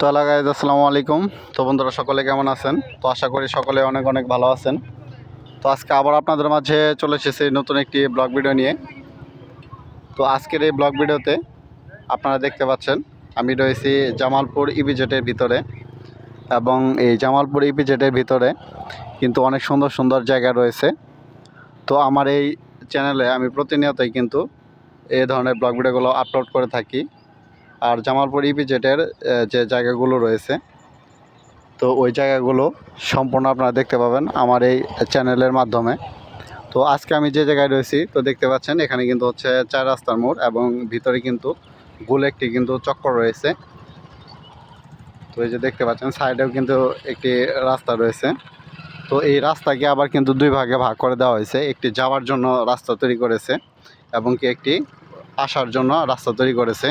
তো গাইজ আসসালামু আলাইকুম। তো বন্ধুরা, সকলে কেমন আছেন? তো আশা করি সকলে অনেক অনেক ভালো আছেন। তো আজকে আবার আপনাদের মাঝে চলে এসেছি নতুন একটি ব্লগ ভিডিও নিয়ে। তো আজকের এই ব্লগ ভিডিওতে আপনারা দেখতে পাচ্ছেন, আমি রয়েছি জামালপুর ইপিজেটের ভিতরে। এবং এই জামালপুর ইপিজেটের ভিতরে কিন্তু অনেক সুন্দর সুন্দর জায়গা রয়েছে। তো আমার এই চ্যানেলে আমি প্রতিনিয়তই কিন্তু এই ধরনের ব্লগ ভিডিওগুলো আপলোড করে থাকি। আর জামালপুর ইপিজেটের যে জায়গাগুলো রয়েছে, তো ওই জায়গাগুলো সম্পূর্ণ আপনারা দেখতে পাবেন আমার এই চ্যানেলের মাধ্যমে। তো আজকে আমি যে জায়গায় রয়েছি, তো দেখতে পাচ্ছেন এখানে কিন্তু হচ্ছে চার রাস্তার মোড় এবং ভিতরে কিন্তু গোল একটি কিন্তু চক্কর রয়েছে। তো এই যে দেখতে পাচ্ছেন, সাইডেও কিন্তু একটি রাস্তা রয়েছে। তো এই রাস্তাকে আবার কিন্তু দুই ভাগে ভাগ করে দেওয়া হয়েছে, একটি যাওয়ার জন্য রাস্তা তৈরি করেছে এবং কি একটি আসার জন্য রাস্তা তৈরি করেছে।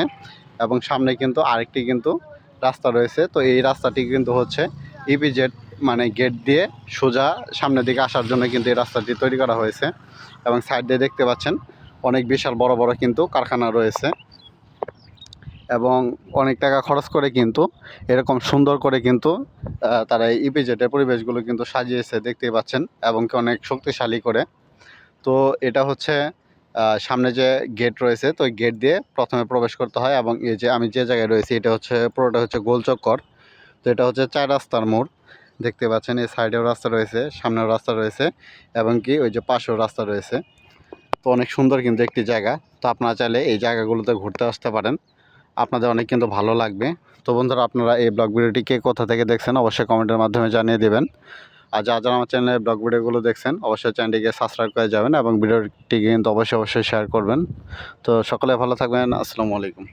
এবং সামনে কিন্তু আরেকটি কিন্তু রাস্তা রয়েছে। তো এই রাস্তাটি কিন্তু হচ্ছে ইপিজেড মানে গেট দিয়ে সোজা সামনের দিকে আসার জন্য কিন্তু এই রাস্তাটি তৈরি করা হয়েছে এবং সাইড দিয়ে দেখতে পাচ্ছেন অনেক বিশাল বড় বড় কিন্তু কারখানা রয়েছে এবং অনেক টাকা খরচ করে কিন্তু এরকম সুন্দর করে কিন্তু তারা ইপিজেটের পরিবেশগুলো কিন্তু সাজিয়েছে দেখতে পাচ্ছেন, এবং অনেক শক্তিশালী করে। তো এটা হচ্ছে সামনে যে গেট রয়েছে, তো গেট দিয়ে প্রথমে প্রবেশ করতে হয় এবং এই যে আমি যে জায়গায় রয়েছি, এটা হচ্ছে, পুরোটা হচ্ছে গোল চক্কর তো এটা হচ্ছে চার রাস্তার মোড়। দেখতে পাচ্ছেন, এই সাইডেও রাস্তা রয়েছে, সামনেও রাস্তা রয়েছে এবং কি ওই যে পাশেও রাস্তা রয়েছে। তো অনেক সুন্দর কিন্তু একটি জায়গা। তো আপনারা চাইলে এই জায়গাগুলোতে ঘুরতে আসতে পারেন। আপনাদের অনেক কিন্তু ভালো লাগবে। তো বন্ধুরা, আপনারা এই ব্লগ ভিডিওটি কে কোথা থেকে দেখছেন, অবশ্যই কমেন্টের মাধ্যমে জানিয়ে দেবেন। আর যারা যারা আমার চ্যানেলে ব্লগ ভিডিওগুলো দেখছেন, অবশ্যই চ্যানেলটিকে সাবস্ক্রাইব করে যাবেন এবং ভিডিওটি কিন্তু অবশ্যই অবশ্যই শেয়ার করবেন। তো সকলে ভালো থাকবেন, আসসালামু আলাইকুম।